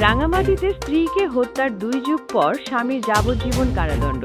রাঙামাটিতে স্ত্রীকে হত্যার দুই যুগ পর স্বামীর যাবজ্জীবন কারাদণ্ড।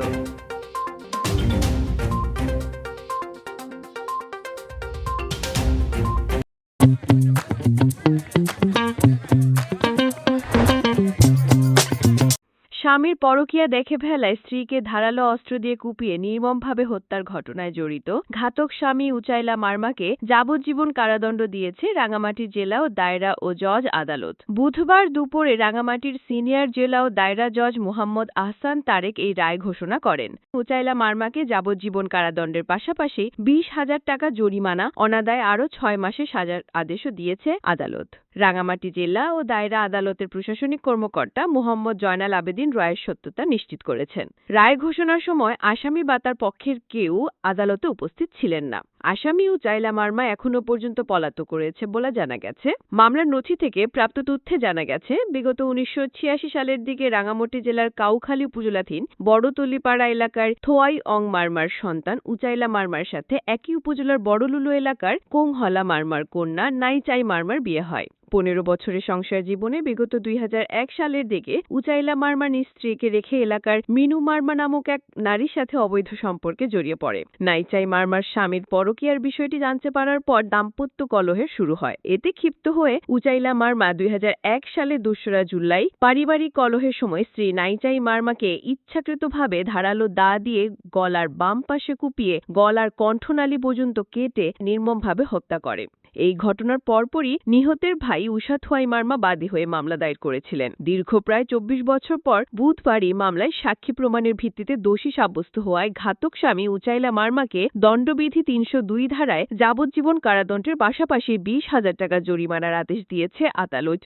স্বামীর পরকীয়া দেখে ফেলায় স্ত্রীকে ধারালো অস্ত্র দিয়ে কুপিয়ে নির্মমভাবে হত্যার ঘটনায় জড়িত ঘাতক স্বামী উচাইলা মার্মাকে যাবজ্জীবন কারাদণ্ড দিয়েছে রাঙামাটি জেলা ও দায়রা ও জজ আদালত। বুধবার দুপুরে রাঙামাটির সিনিয়র জেলা ও দায়রা জজ মোহাম্মদ আহসান তারেক এই রায় ঘোষণা করেন। উচাইলা মার্মাকে যাবজ্জীবন কারাদণ্ডের পাশাপাশি বিশ হাজার টাকা জরিমানা, অনাদায় আরও ছয় মাসে সাজার আদেশও দিয়েছে আদালত। রাঙামাটি জেলা ও দায়রা আদালতের প্রশাসনিক কর্মকর্তা মোহাম্মদ জয়নাল আবেদিন রায়ের সত্যতা নিশ্চিত করেছেন। রায় ঘোষণার সময় আসামি বা তার পক্ষের কেউ আদালতে উপস্থিত ছিলেন না। আসামি ও চাইলা মার্মা এখনও পর্যন্ত পলাতক রয়েছে বলে জানা গেছে। মামলার নথি থেকে প্রাপ্ত তথ্যে জানা গেছে, বিগত উনিশশো ছিয়াশি সালের দিকে রাঙামাটি জেলার কাউখালী উপজেলাধীন বড়তলিপাড়া এলাকার থোয়াই অং মার্মার সন্তান উচাইলা মার্মার সাথে একই উপজেলার বড়লুলু এলাকার কোংহলা মার্মার কন্যা নাইচাই মার্মার বিয়ে হয়। পনেরো বছরের সংসার জীবনে বিগত দুই হাজার এক সালের দিকে উচাইলা মার্মা নিজ স্ত্রীকে রেখে এলাকার মিনু মার্মা নামক এক নারীর সাথে অবৈধ সম্পর্কে জড়িয়ে পড়ে। নাইচাই মার্মার স্বামীর পরকীয়ার বিষয়টি জানতে পারার পর দাম্পত্য কলহের শুরু হয়। এতে ক্ষিপ্ত হয়ে উচাইলা মার্মা দুই হাজার এক সালে দোসরা জুলাই পারিবারিক কলহের সময় স্ত্রী নাইচাই মার্মাকে ইচ্ছাকৃতভাবে ধারালো দা দিয়ে গলার বাম পাশে কুপিয়ে গলার কণ্ঠনালী পর্যন্ত কেটে নির্মমভাবে হত্যা করে। এই ঘটনার পরপরই নিহতের ভাই উষা থোয়াই মার্মা বাদী হয়ে মামলা দায়ের করেছিলেন। দীর্ঘ প্রায় চব্বিশ বছর পর বুধবারই মামলায় সাক্ষী প্রমাণের ভিত্তিতে দোষী সাব্যস্ত হওয়ায় ঘাতক স্বামী উচাইলা মার্মাকে দণ্ডবিধি তিনশো দুই ধারায় যাবজ্জীবন কারাদণ্ডের পাশাপাশি বিশ হাজার টাকা জরিমানার আদেশ দিয়েছে আদালত।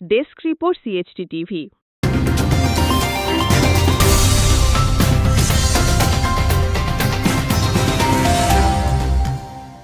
Desk report CHT TV.